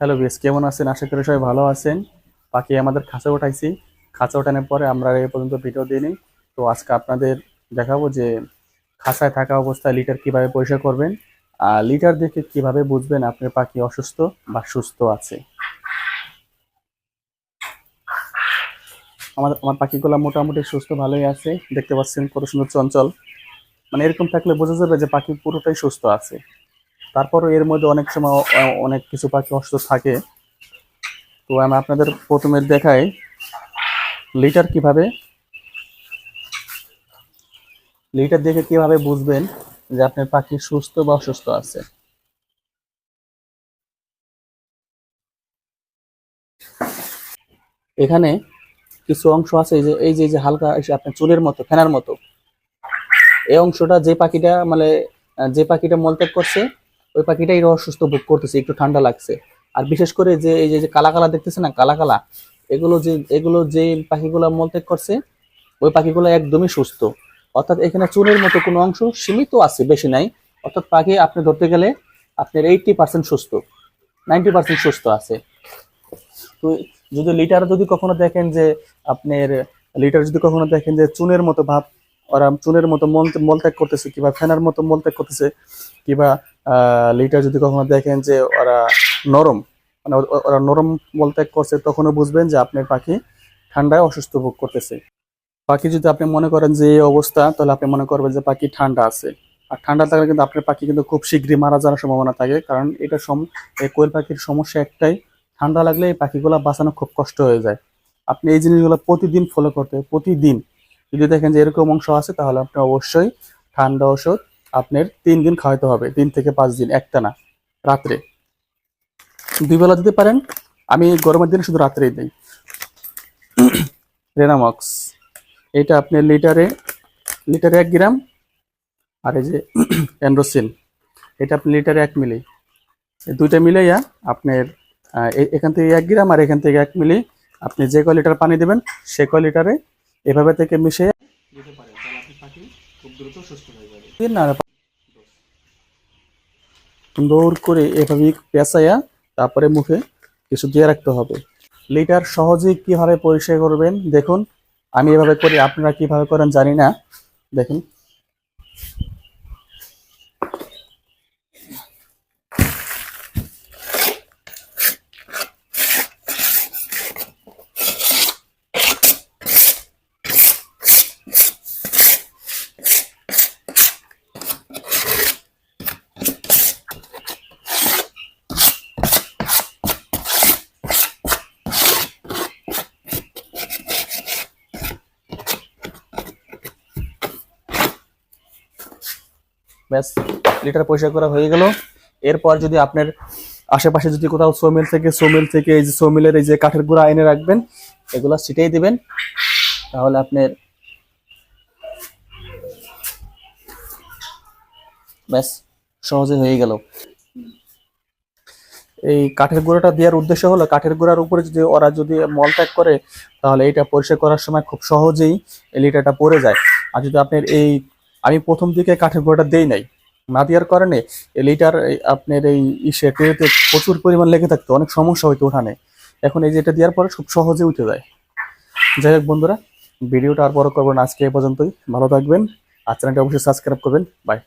Hello BS কেমন আছেন? আশা করি সবাই ভালো আছেন। পাখি আমাদের খাঁচা উঠাইছি। খাঁচা ওঠানোর পরে আমরা এই পর্যন্ত ভিডিও দিইনি। তো আজকে আপনাদের দেখাবো যে খাঁচায় থাকা অবস্থায় লিটার কীভাবে পরিষ্কার করবেন, আর লিটার দেখে কীভাবে বুঝবেন আপনার পাখি অসুস্থ বা সুস্থ আছে। আমাদের আমার পাখিগুলো মোটামুটি সুস্থ ভালোই আছে। দেখতে পাচ্ছেন কত সুন্দর চঞ্চল। মানে এরকম থাকলে বোঝা যাবে যে পাখি পুরোটাই সুস্থ আছে। তারপরও এর মধ্যে অনেক সময় অনেক কিছু পাখি অসুস্থ থাকে। তো আমি আপনাদের প্রথমে দেখাই লিটার কীভাবে, লিটার দেখে কীভাবে বুঝবেন যে আপনার পাখি সুস্থ বা অসুস্থ আছে। এখানে কিছু অংশ আছে যে, এই যে যে হালকা আপনার চুলের মতো, ফেনার মতো। এই অংশটা যে পাখিটা মানে যে পাখিটা মলত্যাগ করছে ওই পাখিটাই অসুস্থ বোধ করতেছে, একটু ঠান্ডা লাগছে। আর বিশেষ করে যে, এই যে কালা কালা দেখতেছে না, কালা কালা, এগুলো যে এগুলো যে পাখিগুলো মলত্যাগ করছে, ওই পাখিগুলো একদমই সুস্থ। অর্থাৎ এখানে চুলের মতো কোনো অংশ সীমিত আছে, বেশি নাই। অর্থাৎ পাখি আপনি ধরতে গেলে আপনার এইটটি পার্সেন্ট সুস্থ নাইনটি পার্সেন্ট সুস্থ আছে। তো যদি লিটার যদি কখনো দেখেন যে, আপনার লিটার যদি কখনো দেখেন যে, চুনের মতো ভাব, ওরা চুনের মতো মল মলত্যাগ করতেছে, কিংবা ফেনার মতো মলত্যাগ করতেছে, কিংবা লিটার যদি কখনো দেখেন যে ওরা নরম মানে ওরা নরম বলতে করছে, তখনও বুঝবেন যে আপনার পাখি ঠান্ডায় অসুস্থ ভোগ করতেছে। পাখি যদি আপনি মনে করেন যে এই অবস্থা, তাহলে আপনি মনে করবেন যে পাখি ঠান্ডা আছে। আর ঠান্ডা থাকলে কিন্তু আপনার পাখি কিন্তু খুব শীঘ্রই মারা যাওয়ার সম্ভাবনা থাকে, কারণ এটা সম, এই কোয়েল পাখির সমস্যা একটাই, ঠান্ডা লাগলে এই পাখিগুলো বাঁচানো খুব কষ্ট হয়ে যায়। আপনি এই জিনিসগুলো প্রতিদিন ফলো করতে, প্রতিদিন যদি দেখেন যে এরকম অংশ আছে, তাহলে আপনি অবশ্যই ঠান্ডা ওষুধ আপনার তিন দিন খাওয়াতে হবে, তিন থেকে পাঁচ দিন একটা না রাত্রে। দুই বেলা দিতে পারেন, আমি গরমের দিনে শুধু রাত্রেই দিই। রেনামক্স এটা আপনার লিটারে লিটারে এক গ্রাম, আর এই যে অ্যান্ড্রোসিন এটা আপনি লিটারে এক মিলি। দুইটা মিলাইয়া আপনার এখান থেকে এক গ্রাম আর এখান থেকে এক মিলি, আপনি যে কয় লিটার পানি দেবেন, সে কয় লিটারে এভাবে থেকে মিশিয়ে দিতে পারেন পাখি খুব সুন্দর করে এভাবে পেঁচাইয়া তারপরে মুখে কিছু দিয়ে রাখতে হবে। লিটার সহজেই কীভাবে পরিষ্কার করবেন, দেখুন। আমি এভাবে করি, আপনারা কীভাবে করেন জানি না। দেখুন। ব্যাস, লিটার পরিষ্কার করা হয়ে গেল। এরপর যদি আপনার আশেপাশে যদি কোথাও সোমিল থেকে সোমিল থেকে এই যে সোমিলের এই যে কাঠের গুঁড়া এনে রাখবেন, এগুলা ছিটিয়ে দিবেন। তাহলে আপনার ব্যাস, সহজে হয়ে গেল। এই কাঠের গুঁড়োটা দেওয়ার উদ্দেশ্য হলো, কাঠের গুঁড়ার উপরে যদি ওরা যদি মল ত্যাগ করে, তাহলে এটা পরিষ্কার করার সময় খুব সহজেই এই লিটারটা পড়ে যায়। আর যদি আপনার এই আমি প্রথম দিকে কাঠের গোড়াটা দেই নাই। না দেওয়ার কারণে লিটার আপনার এই ইসে ট্রেতে প্রচুর পরিমাণ লেগে থাকতো, অনেক সমস্যা হইতো ওঠানে। এখন এই যেটা দেওয়ার পরে খুব সহজে উঠে যায়। যাই হোক বন্ধুরা, ভিডিওটা আর বড় করবেন আজকে এ পর্যন্তই। ভালো থাকবেন, আর চ্যানেলটা অবশ্যই সাবস্ক্রাইব করবেন। বাই